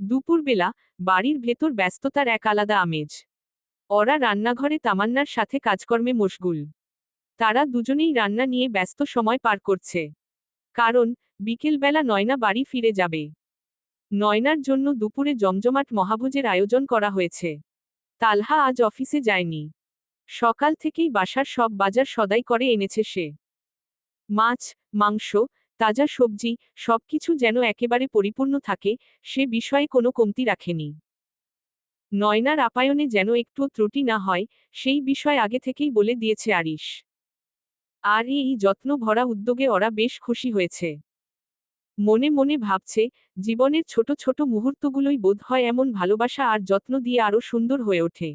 দুপুরবেলা বাড়ির ভেতর ব্যস্ততার এক আলাদা আমেজ। ওরা রান্নাঘরে তামান্নার সাথে কাজকর্মে মশগুল। তারা দুজনেই রান্না নিয়ে ব্যস্ত সময় পার করছে। কারণ বিকেলবেলা নয়না বাড়ি ফিরে যাবে। নয়নার জন্য দুপুরে জমজমাট মহাভোজের আয়োজন করা হয়েছে। তালহা আজ অফিসে যায়নি। সকাল থেকেই বাসার সব বাজার সদাই করে এনেছে সে। মাছ, মাংস তাজা সবজি, সবকিছু যেন একেবারে পরিপূর্ণ থাকে, সে বিষয়ে কোনো কমতি রাখেনি। নয়নার আপায়নে যেন একটুও ত্রুটি না হয়, সেই বিষয় আগে থেকেই বলে দিয়েছে আরিশ। আর এই যত্ন ভরা উদ্যোগে ওরা বেশ খুশি হয়েছে। মনে মনে ভাবছে, জীবনের ছোট ছোট মুহূর্তগুলোই বোধ হয় এমন ভালোবাসা আর যত্ন দিয়ে আরও সুন্দর হয়ে ওঠে।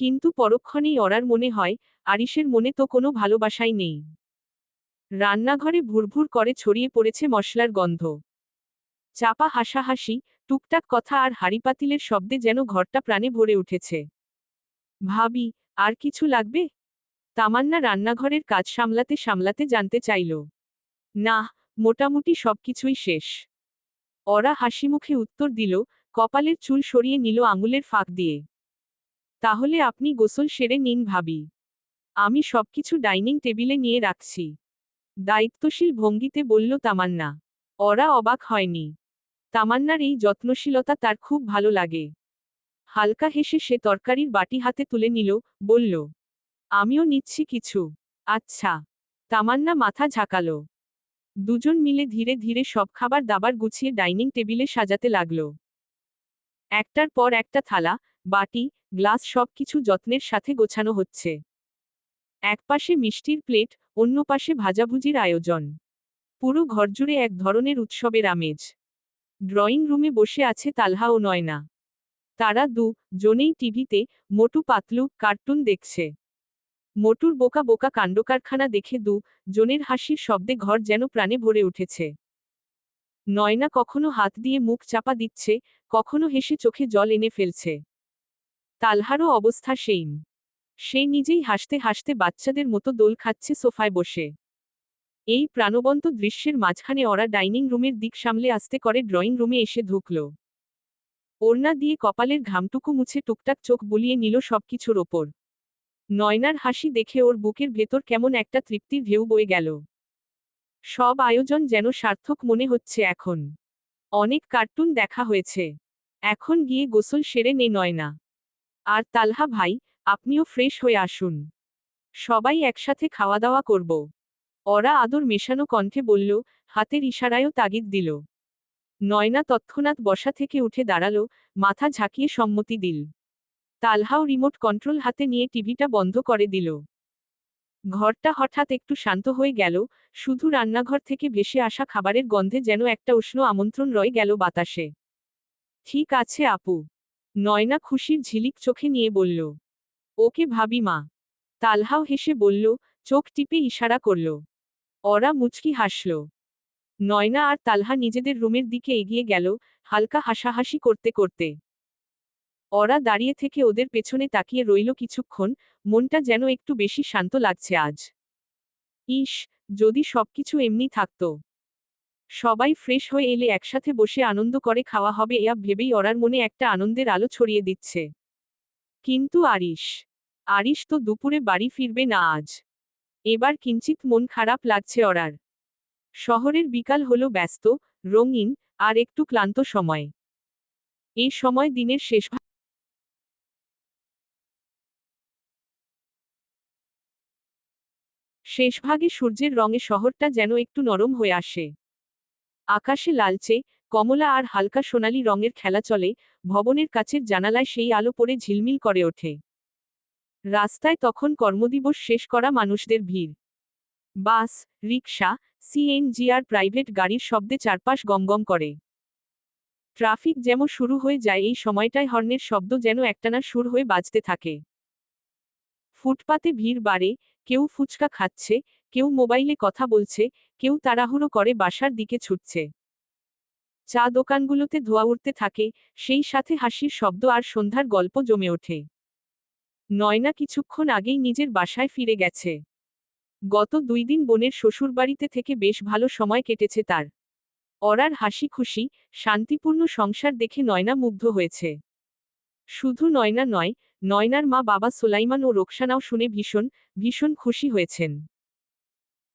কিন্তু পরক্ষণেই অরার মনে হয়, আরিশের মনে তো কোনো ভালোবাসাই নেই। রান্নাঘরে ভুরভুর করে ছড়িয়ে পড়েছে মশলার গন্ধ। চাপা হাসাহাসি, টুকটাক কথা আর হাড়িপাতিলের শব্দে যেন ঘরটা প্রাণে ভরে উঠেছে। ভাবি, আর কিছু লাগবে? তামান্না রান্নাঘরের কাজ সামলাতে সামলাতে জানতে চাইল। না, মোটামুটি সবকিছুই শেষ। ওরা হাসিমুখে উত্তর দিল, কপালের চুল সরিয়ে নিল আঙুলের ফাঁক দিয়ে। তাহলে আপনি গোসল সেরে নিন ভাবি। আমি সবকিছু ডাইনিং টেবিলে নিয়ে রাখছি। দায়িত্বশীল ভঙ্গিতে বলল, তামান্না। ওরা অবাক হয়নি। তামান্নার এই যত্নশীলতা তার খুব ভালো লাগে। হালকা হেসে সে তরকারির বাটি হাতে তুলে নিল, বলল, আমিও নিচ্ছি কিছু। আচ্ছা। তামান্না মাথা ঝাঁকালো। দুজন মিলে ধীরে ধীরে সব খাবার দাবার গুছিয়ে ডাইনিং টেবিলে সাজাতে লাগল। একটার পর একটা থালা, বাটি, গ্লাস সবকিছু যত্নের সাথে গোছানো হচ্ছে। একপাশে মিষ্টির প্লেট, অন্য পাশে ভাজাভুজির আয়োজন। পুরো ঘরজুড়ে এক ধরনের উৎসবের আমেজ। ড্রয়িং রুমে বসে আছে তালহা ও নয়না। তারা দু জনেই টিভিতে মোটু পাতলু কার্টুন দেখছে। মোটুর বোকা বোকা কাণ্ডকারখানা দেখে দু জনের হাসির শব্দে ঘর যেন প্রাণে ভরে উঠেছে। নয়না কখনো হাত দিয়ে মুখ চাপা দিচ্ছে, কখনো হেসে চোখে জল এনে ফেলছে। তালহারও অবস্থা সেইম। সে নিজেই হাসতে হাসতে বাচ্চাদের মতো দোল খাচ্ছে সোফায় বসে। এই প্রাণবন্ত দৃশ্যের মাঝখানে ওরা ডাইনিং রুমের দিক সামলে আসতে করে ড্রয়িং রুমে এসে ঢুকল। ওড়না দিয়ে কপালের ঘামটুকু মুছে টুকটাক চোখ বুলিয়ে নিল সবকিছুর ওপর। নয়নার হাসি দেখে ওর বুকের ভেতর কেমন একটা তৃপ্তির ঢেউ বয়ে গেল। সব আয়োজন যেন সার্থক মনে হচ্ছে এখন। অনেক কার্টুন দেখা হয়েছে। এখন গিয়ে গোসল সেরে নে নয়না। আর তালহা ভাই আপনিও ফ্রেশ হয়ে আসুন। সবাই একসাথে খাওয়া দাওয়া করব। ওরা আদর মেশানো কণ্ঠে বলল, হাতের ইশারায়ও তাগিদ দিল। নয়না তৎক্ষণাৎ বসা থেকে উঠে দাঁড়াল, মাথা ঝাঁকিয়ে সম্মতি দিল। তালহাও রিমোট কন্ট্রোল হাতে নিয়ে টিভিটা বন্ধ করে দিল। ঘরটা হঠাৎ একটু শান্ত হয়ে গেল, শুধু রান্নাঘর থেকে ভেসে আসা খাবারের গন্ধে যেন একটা উষ্ণ আমন্ত্রণ রয়ে গেল বাতাসে। ঠিক আছে আপু। নয়না খুশির ঝিলিক চোখে নিয়ে বলল ওকে ভাবি মা। তালহাও হেসে বলল, চোখ টিপে ইশারা করল। অরা মুচকি হাসল। নয়না আর তালহা নিজেদের রুমের দিকে এগিয়ে গেল, হালকা হাসাহাসি করতে করতে। অরা দাঁড়িয়ে থেকে ওদের পেছনে তাকিয়ে রইল কিছুক্ষণ, মনটা যেন একটু বেশি শান্ত লাগছে আজ। ইস যদি সবকিছু এমনি থাকত। সবাই ফ্রেশ হয়ে এলে একসাথে বসে আনন্দ করে খাওয়া হবে, এয়া ভেবেই ওরার মনে একটা আনন্দের আলো ছড়িয়ে দিচ্ছে। কিন্তু আরিশ আরিশ তো দুপুরে বাড়ি ফিরবে না আজ। এবার কিঞ্চিত মন খারাপ লাগছে ওরার। শহরের বিকাল হলো ব্যস্ত, রঙিন, আর একটু ক্লান্ত সময়। এই সময় দিনের শেষ ভাগ শেষভাগে সূর্যের রঙে শহরটা যেন একটু নরম হয়ে আসে। আকাশে লালচে, কমলা আর হালকা সোনালি রঙের খেলা চলে, ভবনের কাছের জানালায় সেই আলো পড়ে ঝিলমিল করে ওঠে। রাস্তায় তখন কর্মদিবস শেষ করা মানুষদের ভিড়। বাস, রিকশা সিএনজি আর প্রাইভেট গাড়ির শব্দে চারপাশ গমগম করে। ট্রাফিক যেমন শুরু হয়ে যায় এই সময়টায় হর্নের শব্দ যেন একটানা সুর হয়ে বাজতে থাকে। ফুটপাতে ভিড় বাড়ে, কেউ ফুচকা খাচ্ছে, কেউ মোবাইলে কথা বলছে, কেউ তাড়াহুড়ো করে বাসার দিকে ছুটছে। চা দোকানগুলোতে ধোয়া উঠতে থাকে, সেই সাথে হাসির শব্দ আর সন্ধ্যার গল্প জমে ওঠে। নয়না কিছুক্ষণ আগেই নিজের বাসায় ফিরে গেছে। গত দুই দিন বোনের শ্বশুরবাড়িতে থেকে বেশ ভালো সময় কেটেছে তার। অরার হাসি খুশি, শান্তিপূর্ণ সংসার দেখে নয়না মুগ্ধ হয়েছে। শুধু নয়না নয়, নয়নার মা বাবা সোলাইমান ও রোকসানাও শুনে ভীষণ ভীষণ খুশি হয়েছেন।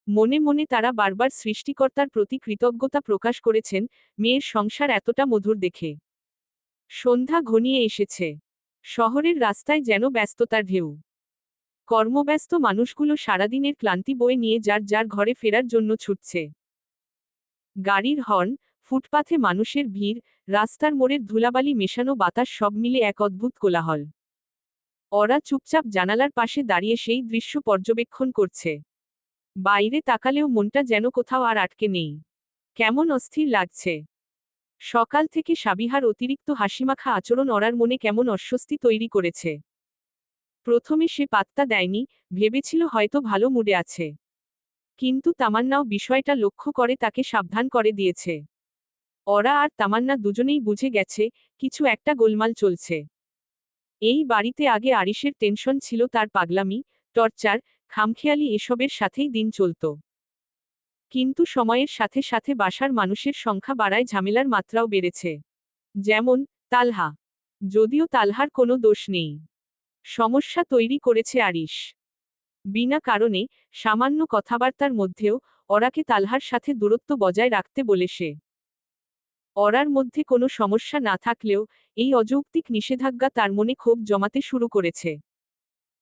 মনে মনে তারা বারবার সৃষ্টিকর্তার প্রতি কৃতজ্ঞতা প্রকাশ করেছেন, মেয়ের সংসার এতটা মধুর দেখে। সন্ধ্যা ঘনিয়ে এসেছে। শহরের রাস্তায় যেন ব্যস্ততার ঢেউ। কর্মব্যস্ত মানুষগুলো সারাদিনের ক্লান্তি বয়ে নিয়ে যার যার ঘরে ফেরার জন্য ছুটছে। গাড়ির হর্ন, ফুটপাথে মানুষের ভিড়, রাস্তার মোড়ের ধুলাবালি মেশানো বাতাস সব মিলে এক অদ্ভুত কোলাহল। ওরা চুপচাপ জানালার পাশে দাঁড়িয়ে সেই দৃশ্য পর্যবেক্ষণ করছে। বাইরে তাকালেও মনটা যেন কোথাও আর আটকে নেই। কেমন অস্থির লাগছে। সকাল থেকে সাবিহার অতিরিক্ত হাসিমাখা আচরণ অরার মনে কেমন অস্বস্তি তৈরি করেছে। প্রথমে সে পাত্তা দেয়নি, ভেবেছিল হয়তো ভালো মুডে আছে। কিন্তু তামান্নাও বিষয়টা লক্ষ্য করে তাকে সাবধান করে দিয়েছে। অরা আর তামান্না দুজনেই বুঝে গেছে, কিছু একটা গোলমাল চলছে। এই বাড়িতে আগে আরিসের টেনশন ছিল তার পাগলামি, টর্চার, খামখেয়ালি এসবের সাথেই দিন চলত। কিন্তু সময়ের সাথে সাথে বাসার মানুষের সংখ্যা বাড়ায়, ঝামেলার মাত্রাও বেড়েছে। যেমন, তালহা। যদিও তালহার কোনো দোষ নেই। সমস্যা তৈরি করেছে আরিশ। বিনা কারণে সামান্য কথাবার্তার মধ্যেও অরাকে তালহার সাথে দূরত্ব বজায় রাখতে বলে সে। অরার মধ্যে কোনো সমস্যা না থাকলেও এই অযৌক্তিক নিষেধাজ্ঞা তার মনে ক্ষোভ জমাতে শুরু করেছে।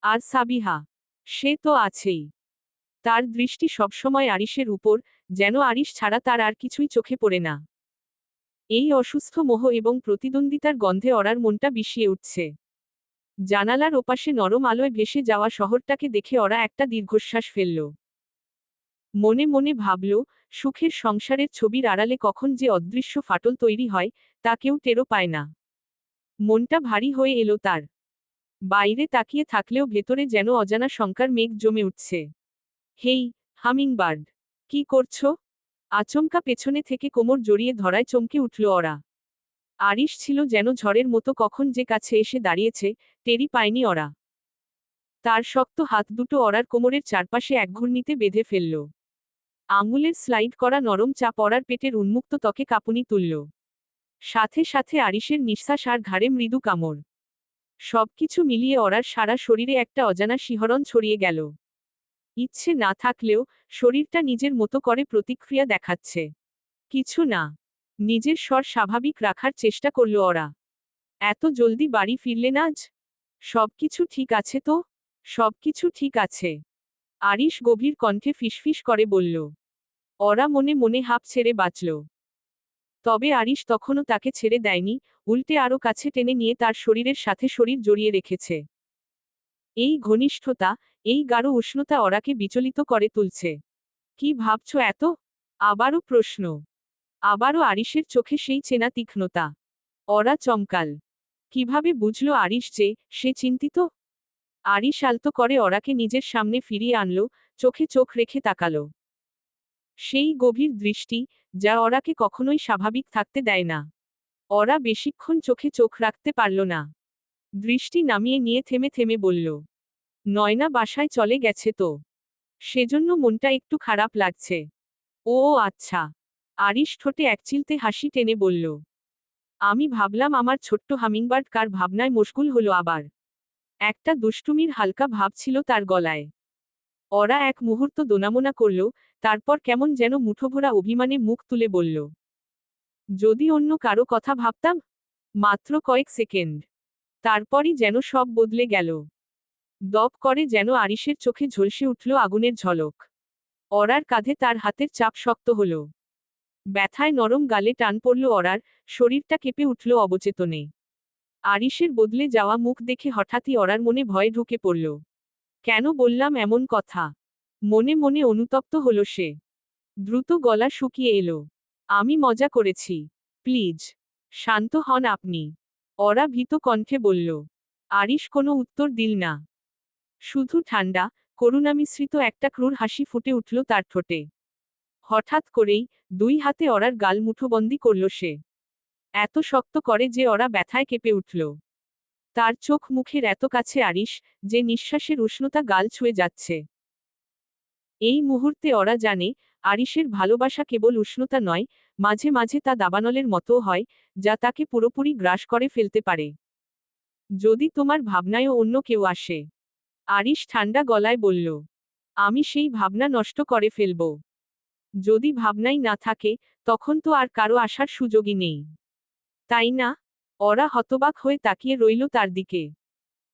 আর সাবিহা, সে তো আছেই। তার দৃষ্টি সবসময় আরিশের উপর, যেন আরিশ ছাড়া তার আর কিছুই চোখে পড়ে না। এই অসুস্থ মোহ এবং প্রতিদ্বন্দ্বিতার গন্ধে অরার মনটা বিষিয়ে উঠছে। জানালার ওপাশে নরম আলোয় ভেসে যাওয়া শহরটাকে দেখে ওরা একটা দীর্ঘশ্বাস ফেলল। মনে মনে ভাবল, সুখের সংসারের ছবির আড়ালে কখন যে অদৃশ্য ফাটল তৈরি হয়, তা কেউ টেরো পায় না। মনটা ভারী হয়ে এলো তার। বাইরে তাকিয়ে থাকলেও ভেতরে যেন অজানা শঙ্কার মেঘ জমে উঠছে। হেই, হামিংবার্ড, কি করছ? আচমকা পেছনে থেকে কোমর জড়িয়ে ধরায় চমকে উঠল ওরা। আরিশ ছিল যেন ঝড়ের মতো কখন যে কাছে এসে দাঁড়িয়েছে টেরি পায়নি ওরা। তার শক্ত হাত দুটো অরার কোমরের চারপাশে এক ঘূর্ণিতে বেঁধে ফেলল। আঙুলের স্লাইড করা নরম চাপ অরার পেটের উন্মুক্ত ত্বকে কাঁপুনি তুলল। সাথে সাথে আরিশের নিঃশ্বাস আর ঘাড়ে মৃদু কামড়। সবকিছু মিলিয়ে অরার সারা শরীরে একটা অজানা শিহরণ ছড়িয়ে গেল। ইচ্ছে না থাকলেও শরীরটা নিজের মতো করে প্রতিক্রিয়া দেখাচ্ছে। কিছু না। নিজের স্বর স্বাভাবিক রাখার চেষ্টা করল ওরা। এত জলদি বাড়ি ফিরলেন আজ? সবকিছু ঠিক আছে তো? সবকিছু ঠিক আছে। আরিশ গভীর কণ্ঠে ফিসফিস করে বলল। ওরা মনে মনে হাঁপ ছেড়ে বাঁচল। তবে আরিশ তখনও তাকে ছেড়ে দেয়নি, উল্টে আরও কাছে টেনে নিয়ে তার শরীরের সাথে শরীর জড়িয়ে রেখেছে। এই ঘনিষ্ঠতা, এই গাঢ় উষ্ণতা ওরাকে বিচলিত করে তুলছে। কি ভাবছ এত? আবারও প্রশ্ন। আবারও আরিশের চোখে সেই চেনা তীক্ষ্ণতা। অরা চমকাল। কীভাবে বুঝল আরিশ যে সে চিন্তিত? আরিশ আলতো করে অরাকে নিজের সামনে ফিরিয়ে আনল, চোখে চোখ রেখে তাকাল। সেই গভীর দৃষ্টি, যা অরাকে কখনোই স্বাভাবিক থাকতে দেয় না। অরা বেশিক্ষণ চোখে চোখ রাখতে পারল না। দৃষ্টি নামিয়ে নিয়ে থেমে থেমে বলল, নয়না বাসায় চলে গেছে তো? সেজন্য মনটা একটু খারাপ লাগছে। ও আচ্ছা আরিশ ঠোঁটে একচিলতে হাসি টেনে বলল, আমি ভাবলাম আমার ছোট্ট হামিংবার্ড কার ভাবনায় মশগুল হলো আবার। একটা দুষ্টুমির হালকা ভাব ছিল তার গলায়। ওরা এক মুহূর্ত দোনামোনা করল, তারপর কেমন যেন মুঠোভরা অভিমানে মুখ তুলে বলল, যদি অন্য কারও কথা ভাবতাম, মাত্র কয়েক সেকেন্ড। তারপরই যেন সব বদলে গেল। দপ করে যেন আরিশের চোখে ঝলসে উঠল আগুনের ঝলক। অরার কাঁধে তার হাতের চাপ শক্ত হল। ব্যথায় নরম গালে টান পড়ল অরার, শরীরটা কেঁপে উঠল অবচেতনে। আরিশের বদলে যাওয়া মুখ দেখে হঠাৎই অরার মনে ভয় ঢুকে পড়ল। কেন বললাম এমন কথা? মনে মনে অনুতপ্ত হল সে। দ্রুত গলা শুকিয়ে এলো। আমি মজা করেছি। প্লিজ, শান্ত হন আপনি। অরা ভীত কণ্ঠে বলল, আরিশ কোনো উত্তর দিল না। শুধু ঠান্ডা করুণামিশ্রিত একটা ক্রূর হাসি ফুটে উঠল তার ঠোঁটে। হঠাৎ করেই দুই হাতে অরার গাল মুঠোবন্দি করল সে। এত শক্ত করে যে ওরা ব্যথায় কেঁপে উঠল। তার চোখ মুখের এত কাছে আরিশ যে নিঃশ্বাসের উষ্ণতা গাল ছুঁয়ে যাচ্ছে। এই মুহূর্তে অরা জানে আরিসের ভালোবাসা কেবল উষ্ণতা নয়, মাঝে মাঝে তা দাবানলের মতো হয়, যা তাকে পুরোপুরি গ্রাস করে ফেলতে পারে। যদি তোমার ভাবনায়ও অন্য কেউ আসে। আরিশ ঠান্ডা গলায় বলল, আমি সেই ভাবনা নষ্ট করে ফেলব। যদি ভাবনাই না থাকে, তখন তো আর কারও আসার সুযোগই নেই। তাই না? ওরা হতবাক হয়ে তাকিয়ে রইল তার দিকে।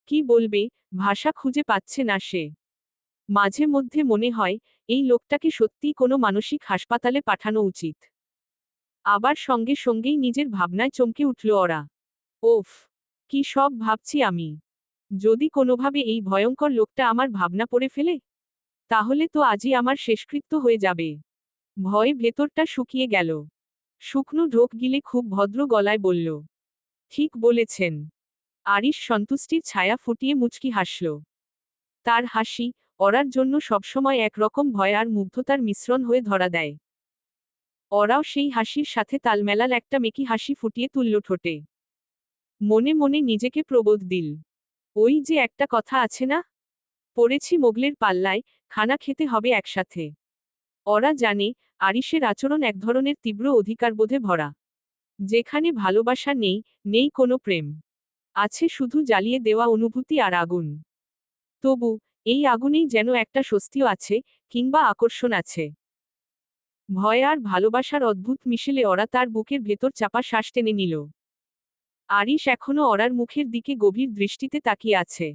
কি বলবে? ভাষা খুঁজে পাচ্ছে না সে। মাঝে মধ্যে মনে হয়, এই লোকটাকে সত্যিই কোনো মানসিক হাসপাতালে পাঠানো উচিত। আবার সঙ্গে সঙ্গেই নিজের ভাবনায় চমকে উঠল ওরা। ওফ, কি সব ভাবছি আমি। যদি কোনোভাবে এই ভয়ঙ্কর লোকটা আমার ভাবনা পড়ে ফেলে, তাহলে তো আজই আমার শেষকৃত্য হয়ে যাবে। ভয়ে ভেতরটা শুকিয়ে গেল। শুকনো ঢোক গিলে খুব ভদ্র গলায় বলল, ঠিক বলেছেন। আরিশ সন্তুষ্টির ছায়া ফুটিয়ে মুচকি হাসল। তার হাসি অরার জন্য সবসময় একরকম ভয় আর মুগ্ধতার মিশ্রণ হয়ে ধরা দেয়। ওরাও সেই হাসির সাথে তালমেলাল একটা মেকি হাসি ফুটিয়ে তুলল ঠোঁটে। মনে মনে নিজেকে প্রবোধ দিল। ওই যে একটা কথা আছে না? পড়েছি মোগলের পাল্লায়, খানা খেতে হবে একসাথে। ওরা জানে, আরিসের আচরণ এক ধরনের তীব্র অধিকারবোধে ভরা। যেখানে ভালোবাসা নেই নেই কোনো প্রেম। আছে শুধু জ্বালিয়ে দেওয়া অনুভূতি আর আগুন। তবু এই আগুনেই যেন একটা স্বস্তিও আছে কিংবা আকর্ষণ আছে। ভয় আর ভালোবাসার অদ্ভুত মিশেলে ওরা তার বুকের ভেতর চাপা শ্বাস টেনে নিল। আরিশ এখনও অরার মুখের দিকে গভীর দৃষ্টিতে তাকিয়ে আছে।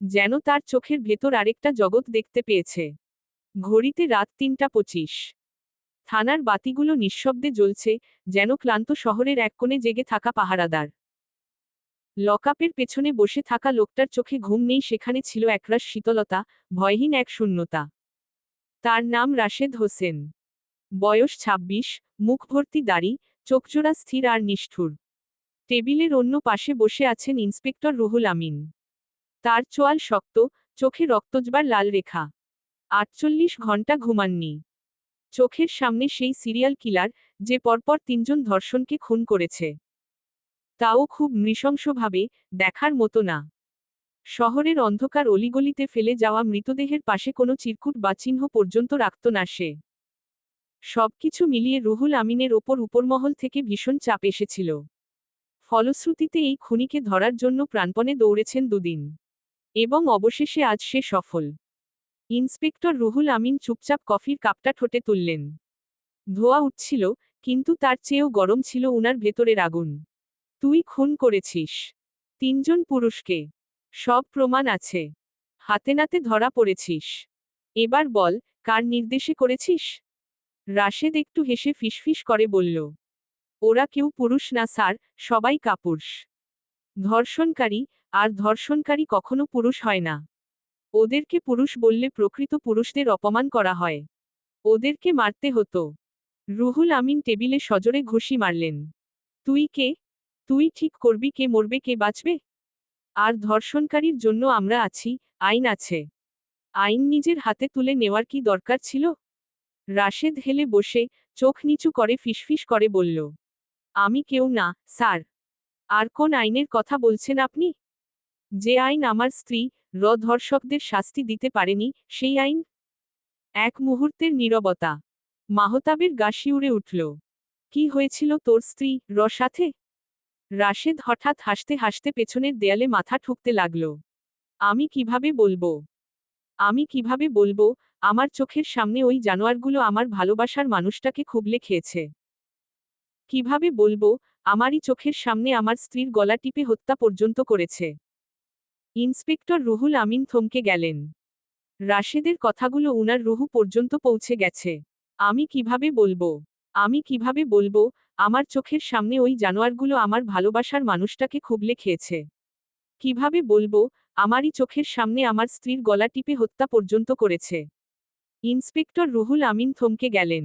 যেন তার চোখের ভেতর আরেকটা জগৎ দেখতে পেয়েছে। ঘড়িতে রাত তিনটা পঁচিশ। থানার বাতিগুলো নিঃশব্দে জ্বলছে যেন ক্লান্ত শহরের এক কোণে জেগে থাকা পাহারাদার। লকআপের পেছনে বসে থাকা লোকটার চোখে ঘুম নেই, সেখানে ছিল একরাশ শীতলতা, ভয়হীন এক শূন্যতা। তার নাম রাশেদ হোসেন। বয়স ২৬ মুখ ভর্তি দাড়ি, চোখজোড়া স্থির আর নিষ্ঠুর। টেবিলের অন্য পাশে বসে আছেন ইন্সপেক্টর রুহুল আমিন। তার চোয়াল শক্ত, চোখে রক্তজবার লাল রেখা। আটচল্লিশ ঘণ্টা ঘুমাননি। চোখের সামনে সেই সিরিয়াল কিলার, যে পরপর তিনজন ধর্ষণকে খুন করেছে। তাও খুব নৃশংসভাবে, দেখার মতো না। শহরের অন্ধকার অলিগলিতে ফেলে যাওয়া মৃতদেহের পাশে কোনো চিরকুট বা চিহ্ন পর্যন্ত রাখত না সে। সবকিছু মিলিয়ে রুহুল আমিনের ওপর উপরমহল থেকে ভীষণ চাপ এসেছিল। ফলশ্রুতিতে এই খুনিকে ধরার জন্য প্রাণপণে দৌড়েছেন দুদিন। এবং অবশেষে আজ সে সফল। ইন্সপেক্টর রুহুল আমিন চুপচাপ কফির কাপটা ঠোঁটে তুললেন। ধোয়া উঠছিল, কিন্তু তার চেয়েও গরম ছিল উনার ভেতরের আগুন। তুই খুন করেছিস। তিনজন পুরুষকে। সব প্রমাণ আছে। হাতে নাতে ধরা পড়েছিস। এবার বল, কার নির্দেশে করেছিস? রাশেদ একটু হেসে ফিসফিস করে বলল, ওরা কেউ পুরুষ না স্যার, সবাই কাপুরুষ। ধর্ষণকারী, আর ধর্ষণকারী কখনো পুরুষ হয় না। ওদেরকে পুরুষ বললে প্রকৃত পুরুষদের অপমান করা হয়। ওদেরকে মারতে হতো। রুহুল আমিন টেবিলে সজোরে ঘুষি মারলেন, তুই কে? তুই ঠিক করবি কে মরবে কে বাঁচবে? আর ধর্ষণকারীর জন্য আমরা আছি, আইন আছে। আইন নিজের হাতে তুলে নেওয়ার কি দরকার ছিল? রাশেদ হেলে বসে চোখ নিচু করে ফিসফিস করে বলল, আমি কেউ না, স্যার। আর কোন আইনের কথা বলছেন আপনি? যে আইন আমার স্ত্রী, র ধর্ষকদের শাস্তি দিতে পারেনি, সেই আইন? এক মুহূর্তের নীরবতা। মাহতাবের গা শিউরে উঠল, কি হয়েছিল তোর স্ত্রী, র সাথে? রাশেদ হঠাৎ হাসতে হাসতে পেছনের দেয়ালে মাথা ঠুকতে লাগল। আমি কীভাবে বলব? আমি কীভাবে বলব? আমার চোখের সামনে ওই জানোয়ারগুলো আমার ভালোবাসার মানুষটাকে খুবলে খেয়েছে। কীভাবে বলব? আমারই চোখের সামনে আমার স্ত্রীর গলা টিপে হত্যা পর্যন্ত করেছে। ইন্সপেক্টর রুহুল আমিন থমকে গেলেন। রাশেদের কথাগুলো উনার রুহু পর্যন্ত পৌঁছে গেছে। আমি কীভাবে বলব? আমি কীভাবে বলব? আমার চোখের সামনে ওই জানোয়ারগুলো আমার ভালোবাসার মানুষটাকে খুবলে খেয়েছে। কীভাবে বলব, আমারই চোখের সামনে আমার স্ত্রীর গলা টিপে হত্যা পর্যন্ত করেছে। ইন্সপেক্টর রুহুল আমিন থমকে গেলেন।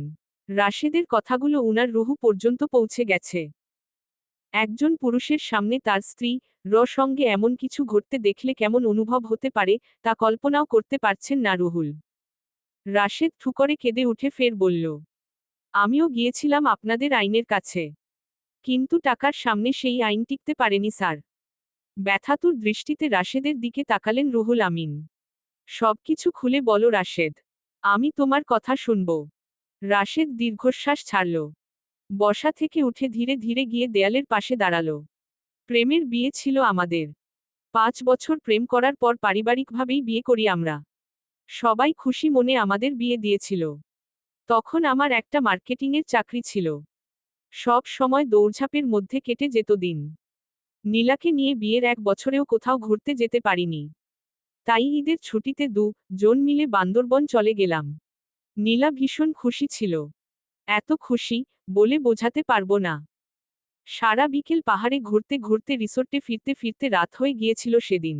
রাশেদের কথাগুলো উনার রুহু পর্যন্ত পৌঁছে গেছে। একজন পুরুষের সামনে তার স্ত্রী, র সঙ্গে এমন কিছু ঘটতে দেখলে কেমন অনুভব হতে পারে, তা কল্পনাও করতে পারছেন না রুহুল। রাশেদ ঠুকরে কেঁদে উঠে ফের বলল আমিও গিয়েছিলাম আপনাদের আইনের কাছে। কিন্তু টাকার সামনে সেই আইন টিকতে পারেনি, স্যার। ব্যথাতুর দৃষ্টিতে রাশেদের দিকে তাকালেন রুহুল আমিন। সবকিছু খুলে বলো রাশেদ। আমি তোমার কথা শুনব। রাশেদ দীর্ঘশ্বাস ছাড়ল। বসা থেকে উঠে ধীরে ধীরে গিয়ে দেয়ালের পাশে দাঁড়াল। প্রেমের বিয়ে ছিল আমাদের। পাঁচ বছর প্রেম করার পর পারিবারিকভাবেই বিয়ে করি আমরা। সবাই খুশি মনে আমাদের বিয়ে দিয়েছিল। তখন আমার একটা মার্কেটিংয়ের চাকরি ছিল। সব সময় দৌড়ঝাঁপের মধ্যে কেটে যেত দিন। নীলাকে নিয়ে বিয়ের এক বছরেও কোথাও ঘুরতে যেতে পারিনি। তাই ঈদের ছুটিতে দু জন মিলে বান্দরবন চলে গেলাম। নীলা ভীষণ খুশি ছিল। এত খুশি, বলে বোঝাতে পারব না। সারা বিকেল পাহাড়ে ঘুরতে ঘুরতে রিসোর্টে ফিরতে ফিরতে রাত হয়ে গিয়েছিল সেদিন।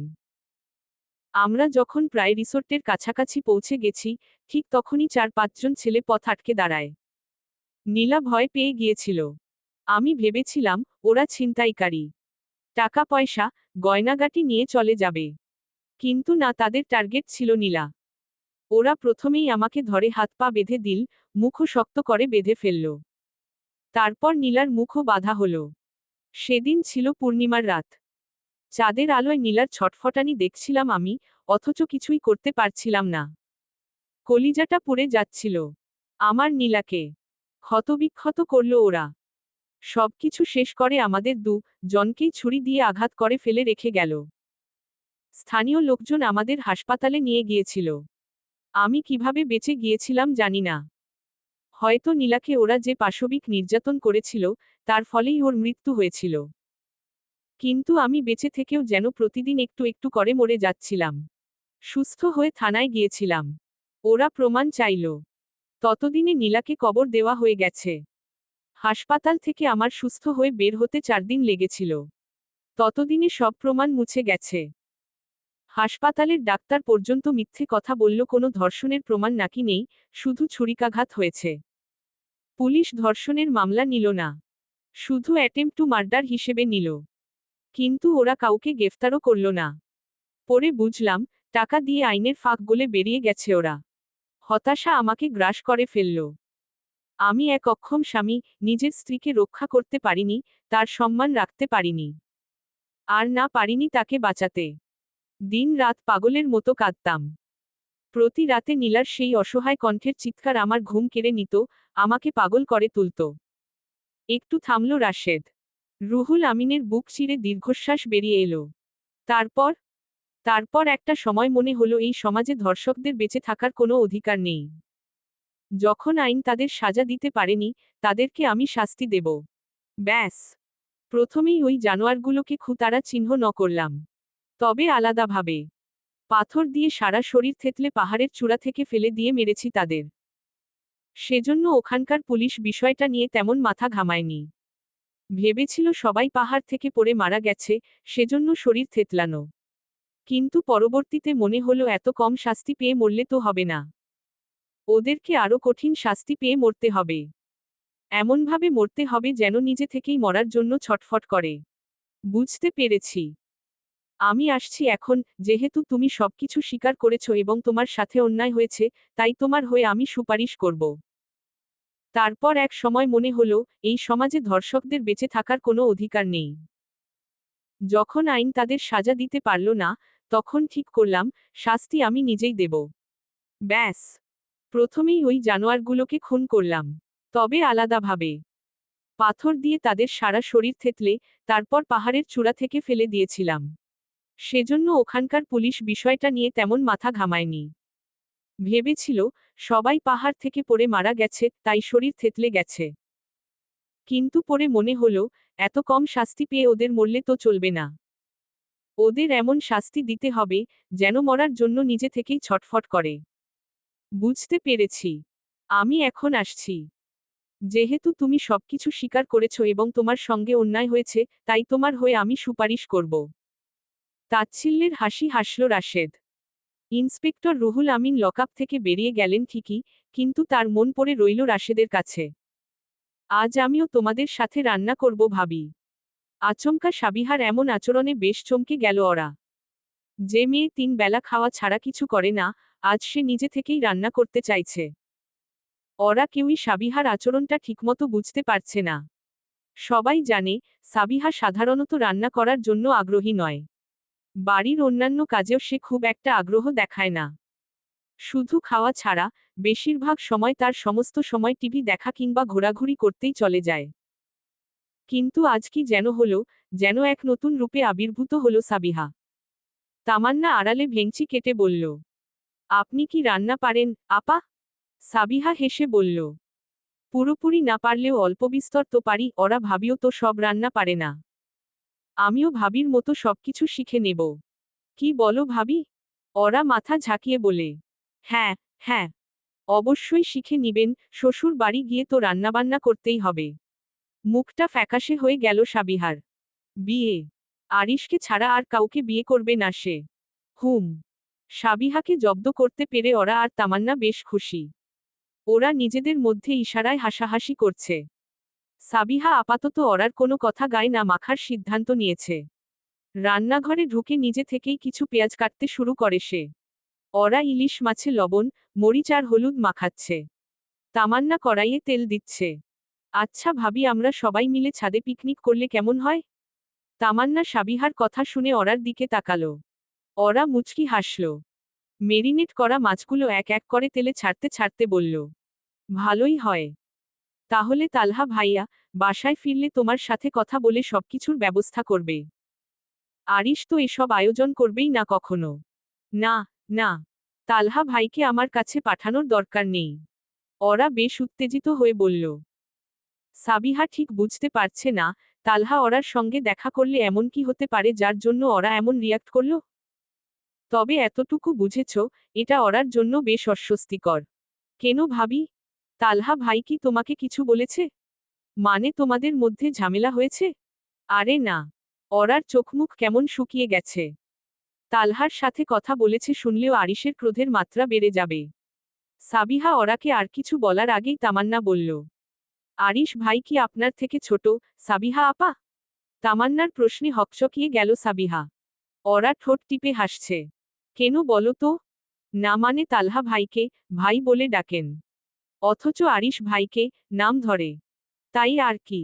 আমরা যখন প্রায় রিসোর্টের কাছাকাছি পৌঁছে গেছি, ঠিক তখনই চার পাঁচজন ছেলে পথ আটকে দাঁড়ায়। নীলা ভয় পেয়ে গিয়েছিল। আমি ভেবেছিলাম, ওরা ছিনতাইকারী। টাকা পয়সা, গয়নাগাটি নিয়ে চলে যাবে। কিন্তু না, তাদের টার্গেট ছিল নীলা। ওরা প্রথমেই আমাকে ধরে হাত পা বেঁধে দিল, মুখও শক্ত করে বেঁধে ফেলল। তারপর নীলার মুখও বাধা হল। সেদিন ছিল পূর্ণিমার রাত। চাঁদের আলোয় নীলার ছটফটানি দেখছিলাম আমি, অথচ কিছুই করতে পারছিলাম না। কলিজাটা পুড়ে যাচ্ছিল। আমার নীলাকে ক্ষতবিক্ষত করল ওরা। সবকিছু শেষ করে আমাদের দু জনকেই ছুরি দিয়ে আঘাত করে ফেলে রেখে গেল। স্থানীয় লোকজন আমাদের হাসপাতালে নিয়ে গিয়েছিল। আমি কীভাবে বেঁচে গিয়েছিলাম জানি না। হয়তো নীলাকে ওরা যে পাশবিক নির্যাতন করেছিল, তার ফলেই ওর মৃত্যু হয়েছিল। কিন্তু আমি বেঁচে থেকেও যেন প্রতিদিন একটু একটু করে মরে যাচ্ছিলাম। সুস্থ হয়ে থানায় গিয়েছিলাম। ওরা প্রমাণ চাইল। ততদিনে নীলাকে কবর দেওয়া হয়ে গেছে। হাসপাতাল থেকে আমার সুস্থ হয়ে বের হতে চার দিন লেগেছিল। ততদিনে সব প্রমাণ মুছে গেছে। হাসপাতালের ডাক্তার পর্যন্ত মিথ্যে কথা বলল, কোনো ধর্ষণের প্রমাণ নাকি নেই, শুধু ছুরিকাঘাত হয়েছে। পুলিশ ধর্ষণের মামলা নিল না। শুধু অ্যাটেম্প টু মার্ডার হিসেবে নিল। কিন্তু ওরা কাউকে গ্রেফতারও করল না। পরে বুঝলাম, টাকা দিয়ে আইনের ফাঁক গলে বেরিয়ে গেছে ওরা। হতাশা আমাকে গ্রাস করে ফেলল। আমি এক অক্ষম স্বামী, নিজের স্ত্রীকে রক্ষা করতে পারিনি, তার সম্মান রাখতে পারিনি। আর না পারিনি তাকে বাঁচাতে। দিন রাত পাগলের মতো কাঁদতাম। প্রতি রাতে নীলার সেই অসহায় কণ্ঠের চিৎকার আমার ঘুম কেড়ে নিত, আমাকে পাগল করে তুলত। একটু থামল রাশেদ। রুহুল আমিনের বুক চিরে দীর্ঘশ্বাস বেরিয়ে এলো। তারপর? তারপর একটা সময় মনে হলো এই সমাজে ধর্ষকদের বেঁচে থাকার কোনো অধিকার নেই। যখন আইন তাদের সাজা দিতে পারেনি, তাদেরকে আমি শাস্তি দেব। ব্যাস। প্রথমেই ওই জানোয়ারগুলোকে খুতারা চিহ্ন ন করলাম। তবে আলাদাভাবে। পাথর দিয়ে সারা শরীর থেতলে পাহাড়ের চূড়া থেকে ফেলে দিয়ে মেরেছি তাদের। সেজন্য ওখানকার পুলিশ বিষয়টা নিয়ে তেমন মাথা ঘামায়নি। ভেবেছিল সবাই পাহাড় থেকে পড়ে মারা গেছে, সেজন্য শরীর থেতলানো। কিন্তু পরবর্তীতে মনে হলো এত কম শাস্তি পেয়ে মরলে তো হবে না। ওদেরকে আরও কঠিন শাস্তি পেয়ে মরতে হবে। এমনভাবে মরতে হবে যেন নিজে থেকেই মরার জন্য ছটফট করে। বুঝতে পেরেছি। আমি আসছি এখন, যেহেতু তুমি সবকিছু স্বীকার করেছ এবং তোমার সাথে অন্যায় হয়েছে, তাই তোমার হয়ে আমি সুপারিশ করব। তারপর এক সময় মনে হল, এই সমাজে ধর্ষকদের বেঁচে থাকার কোনো অধিকার নেই। যখন আইন তাদের সাজা দিতে পারল না, তখন ঠিক করলাম, শাস্তি আমি নিজেই দেব। ব্যাস। প্রথমেই ওই জানোয়ারগুলোকে খুন করলাম। তবে আলাদাভাবে। পাথর দিয়ে তাদের সারা শরীর থেতলে, তারপর পাহাড়ের চূড়া থেকে ফেলে দিয়েছিলাম। সেজন্য ওখানকার পুলিশ বিষয়টা নিয়ে তেমন মাথা ঘামায়নি। ভেবেছিল, সবাই পাহাড় থেকে পড়ে মারা গেছে, তাই শরীর থেতলে গেছে। কিন্তু পরে মনে হলো, এত কম শাস্তি পেয়ে ওদের মরলে তো চলবে না। ওদের এমন শাস্তি দিতে হবে, যেন মরার জন্য নিজে থেকেই ছটফট করে। বুঝতে পেরেছি। আমি এখন আসছি। যেহেতু তুমি সবকিছু স্বীকার করেছ এবং তোমার সঙ্গে অন্যায় হয়েছে, তাই তোমার হয়ে আমি সুপারিশ করব। তাচ্ছিল্যের হাসি হাসল রাশেদ। ইন্সপেক্টর রুহুল আমিন লকআপ থেকে বেরিয়ে গেলেন ঠিকই, কিন্তু তার মন পড়ে রইল রাশেদের কাছে। আজ আমিও তোমাদের সাথে রান্না করব ভাবি। আচমকা সাবিহার এমন আচরণে বেশ চমকে গেল ওরা। যে মেয়ে তিন বেলা খাওয়া ছাড়া কিছু করে না, আজ সে নিজে থেকেই রান্না করতে চাইছে। ওরা কেউই সাবিহার আচরণটা ঠিকমতো বুঝতে পারছে না। সবাই জানে, সাবিহা সাধারণত রান্না করার জন্য আগ্রহী নয়। বাড়ির অন্যান্য কাজেও সে খুব একটা আগ্রহ দেখায় না। শুধু খাওয়া ছাড়া, বেশিরভাগ সময় তার সমস্ত সময় টিভি দেখা কিংবা ঘোরাঘুরি করতেই চলে যায়। কিন্তু আজ কি যেন হলো, যেন এক নতুন রূপে আবির্ভূত হলো সাবিহা। তামান্না আড়ালে ভেংচি কেটে বলল, আপনি কি রান্না পারেন, আপা? সাবিহা হেসে বলল, পুরোপুরি না পারলেও অল্প বিস্তর তো পারি, ওরা ভাবিও তো সব রান্না পারে না। আমিও ভাবির মতো সবকিছু শিখে নেব। কি বলো ভাবি? ওরা মাথা ঝাঁকিয়ে বলে হ্যাঁ হ্যাঁ। অবশ্যই শিখে নিবেন, শ্বশুর বাড়ি গিয়ে তো রান্নাবান্না করতেই হবে। মুখটা ফ্যাকাশে হয়ে গেল সাবিহার। বিয়ে। আরিশকে ছাড়া আর কাউকে বিয়ে করবে না সে। হুম। সাবিহাকে জব্দ করতে পেরে ওরা আর তামান্না বেশ খুশি। ওরা নিজেদের মধ্যে ইশারায় হাসাহাসি করছে। সাবিহা আপাতত ওরার কোনো কথা গায়ে না মাখার সিদ্ধান্ত নিয়েছে। রান্নাঘরে ঢুকে নিজে থেকেই কিছু পেঁয়াজ কাটতে শুরু করে সে। অরা ইলিশ মাছে লবণ, মরিচ আর হলুদ মাখাচ্ছে। তামান্না কড়াইয়ে তেল দিচ্ছে। আচ্ছা ভাবি, আমরা সবাই মিলে ছাদে পিকনিক করলে কেমন হয়? তামান্না সাবিহার কথা শুনে অরার দিকে তাকালো। অরা মুচকি হাসল। মেরিনেট করা মাছগুলো এক এক করে তেলে ছাড়তে ছাড়তে বলল, ভালোই হয়। তাহলে তালহা ভাইয়া, বাসায় ফিরলে তোমার সাথে কথা বলে সবকিছুর ব্যবস্থা করবে। আরিশ তো এসব আয়োজন করবেই না কখনো। না না, তালহা ভাইকে আমার কাছে পাঠানোর দরকার নেই। ওরা বেশ উত্তেজিত হয়ে বলল। সাবিহা ঠিক বুঝতে পারছে না, তালহা ওরার সঙ্গে দেখা করলে এমন কি হতে পারে যার জন্য ওরা এমন রিয়াক্ট করল? তবে এতটুকু বুঝেছ, এটা ওরার জন্য বেশ অস্বস্তিকর। কেন ভাবি? তালহা ভাই কি তোমাকে কিছু বলেছে? মানে তোমাদের মধ্যে ঝামেলা হয়েছে? আরে না, অরার চোখমুখ কেমন শুকিয়ে গেছে। তালহার সাথে কথা বলেছে শুনলেও আরিশের ক্রোধের মাত্রা বেড়ে যাবে। সাবিহা অরাকে আর কিছু বলার আগেই তামান্না বলল, আরিশ ভাই কি আপনার থেকে ছোট? সাবিহা আপা? তামান্নার প্রশ্নে হকচকিয়ে গেল সাবিহা। অরা ঠোঁট টিপে হাসছে, কেন বলো তো? না মানে তালহা ভাইকে ভাই বলে ডাকেন। অথচ আরিশ ভাইকে নাম ধরে। তাই আর কি।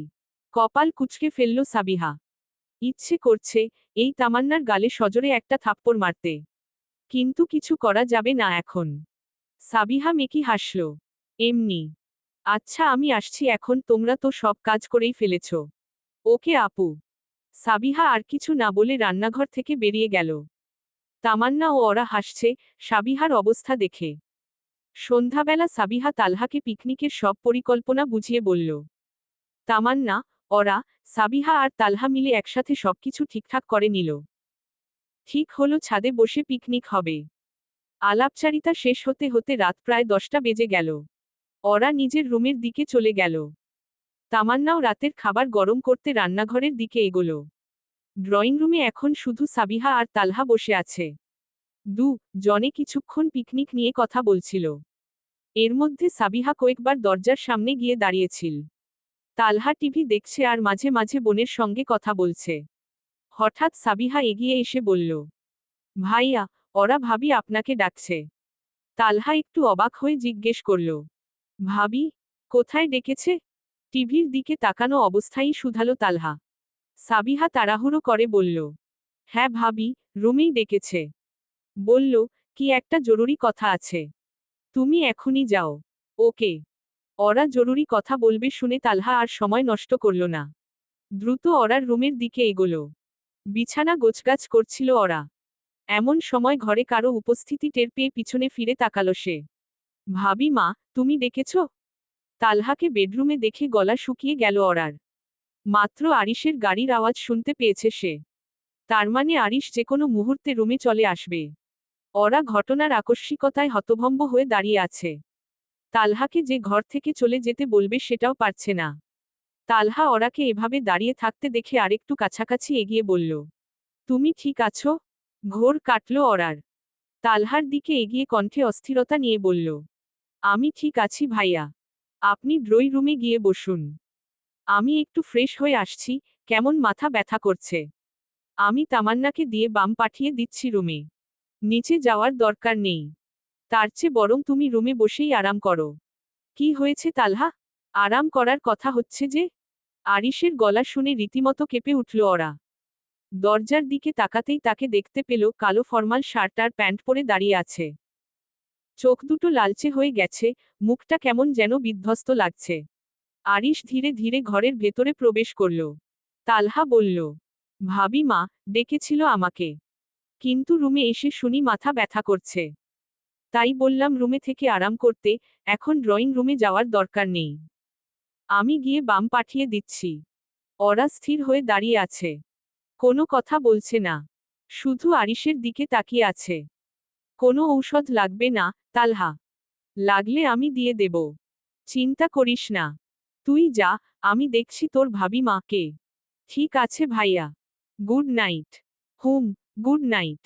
কপাল কুচকে ফেলল সাবিহা। ইচ্ছে করছে এই তামান্নার গালে সজরে একটা থাপ্পড় মারতে। কিন্তু কিছু করা যাবে না এখন। সাবিহা মেকি হাসল। এমনি। আচ্ছা আমি আসছি এখন, তোমরা তো সব কাজ করেই ফেলেছ। ওকে আপু। সাবিহা আর কিছু না বলে রান্নাঘর থেকে বেরিয়ে গেল। তামান্না ও ওরা হাসছে, সাবিহার অবস্থা দেখে। সন্ধ্যাবেলা সাবিহা তালহাকে পিকনিকের সব পরিকল্পনা বুঝিয়ে বলল, তামান্না অরা সাবিহা আর তালহা মিলে একসাথে সবকিছু ঠিকঠাক করে নিল। ঠিক হলো ছাদে বসে পিকনিক হবে। আলাপচারিতা শেষ হতে হতে রাত প্রায় দশটা বেজে গেল। অরা নিজের রুমের দিকে চলে গেল। তামান্নাও রাতের খাবার গরম করতে রান্নাঘরের দিকে এগোল। ড্রয়িং রুমে এখন শুধু সাবিহা আর তালহা বসে আছে। দু, জনে কিছুক্ষণ পিকনিক নিয়ে কথা বলছিল। এর মধ্যে সাবিহা কয়েকবার দরজার সামনে গিয়ে দাঁড়িয়েছিল। তালহা টিভি দেখছে আর মাঝে মাঝে বোনের সঙ্গে কথা বলছে। হঠাৎ সাবিহা এগিয়ে এসে বলল, ভাইয়া, ওরা ভাবি আপনাকে ডাকছে। তালহা একটু অবাক হয়ে জিজ্ঞেস করল, ভাবি, কোথায় ডেকেছে? টিভির দিকে তাকানো অবস্থায় শুধালো তালহা। সাবিহা তাড়াহুড়ো করে বলল হ্যাঁ ভাবি, রুমেই ডেকেছে। বলল, কি একটা জরুরি কথা আছে। তুমি এখনই যাও। ওকে। ওরা জরুরি কথা বলবে শুনে তালহা আর সময় নষ্ট করল না। দ্রুত ওরার রুমের দিকে এগোল। বিছানা গোছগাছ করছিল ওরা এমন সময় ঘরে কারও উপস্থিতি টের পেয়ে পিছনে ফিরে তাকালো সে। ভাবি মা, তুমি ডেকেছ তালহাকে বেডরুমে দেখে গলা শুকিয়ে গেল অরার। মাত্র আরিশের গাড়ির আওয়াজ শুনতে পেয়েছে সে। তার মানে আরিশ যে কোনো মুহূর্তে রুমে চলে আসবে। ওরা ঘটনার আকস্মিকতায় হতভম্ব হয়ে দাঁড়িয়ে আছে। তালহাকে যে ঘর থেকে চলে যেতে বলবে সেটাও পারছে না। তালহা ওরাকে এভাবে দাঁড়িয়ে থাকতে দেখে আরেকটু কাছাকাছি এগিয়ে বলল, তুমি ঠিক আছো? ঘোর কাটল ওরার তালহার দিকে এগিয়ে কণ্ঠে অস্থিরতা নিয়ে বলল, আমি ঠিক আছি ভাইয়া। আপনি ড্রই রুমে গিয়ে বসুন। আমি একটু ফ্রেশ হয়ে আসছি। কেমন মাথা ব্যথা করছে। আমি তামান্নাকে দিয়ে বাম পাঠিয়ে দিচ্ছি রুমে। নিচে যাওয়ার দরকার নেই। তার চেয়ে বরং তুমি রুমে বসেই আরাম করো। কি হয়েছে তালহা? আরাম করার কথা হচ্ছে যে, আরিশের গলা শুনে রীতিমতো কেঁপে উঠল ওরা। দরজার দিকে তাকাতেই তাকে দেখতে পেল কালো ফরমাল শার্ট আর প্যান্ট পরে দাঁড়িয়ে আছে। চোখ দুটো লালচে হয়ে গেছে, মুখটা কেমন যেন বিধ্বস্ত লাগছে। আরিশ ধীরে ধীরে ঘরের ভেতরে প্রবেশ করল। তালহা বলল, ভাবি মা, ডেকেছিল আমাকে। কিন্তু রুমে এসে শুনি মাথা ব্যথা করছে। তাই বললাম রুমে থেকে আরাম করতে, এখন ড্রয়িং রুমে যাওয়ার দরকার নেই। আমি গিয়ে বাম পাঠিয়ে দিচ্ছি। ওরা স্থির হয়ে দাঁড়িয়ে আছে। কোনো কথা বলছে না। শুধু আরিশের দিকে তাকিয়ে আছে। কোনো ঔষধ লাগবে না, তালহা। লাগলে আমি দিয়ে দেব। চিন্তা করিস না। তুই যা, আমি দেখছি তোর ভাবি মাকে। ঠিক আছে ভাইয়া। Good night. হুম। Good night.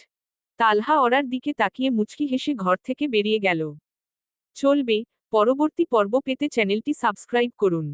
তালহা অরার দিকে তাকিয়ে মুচকি হেসে ঘর থেকে বেরিয়ে গেল। চলবে, পরবর্তী পর্ব পেতে চ্যানেলটি সাবস্ক্রাইব করুন।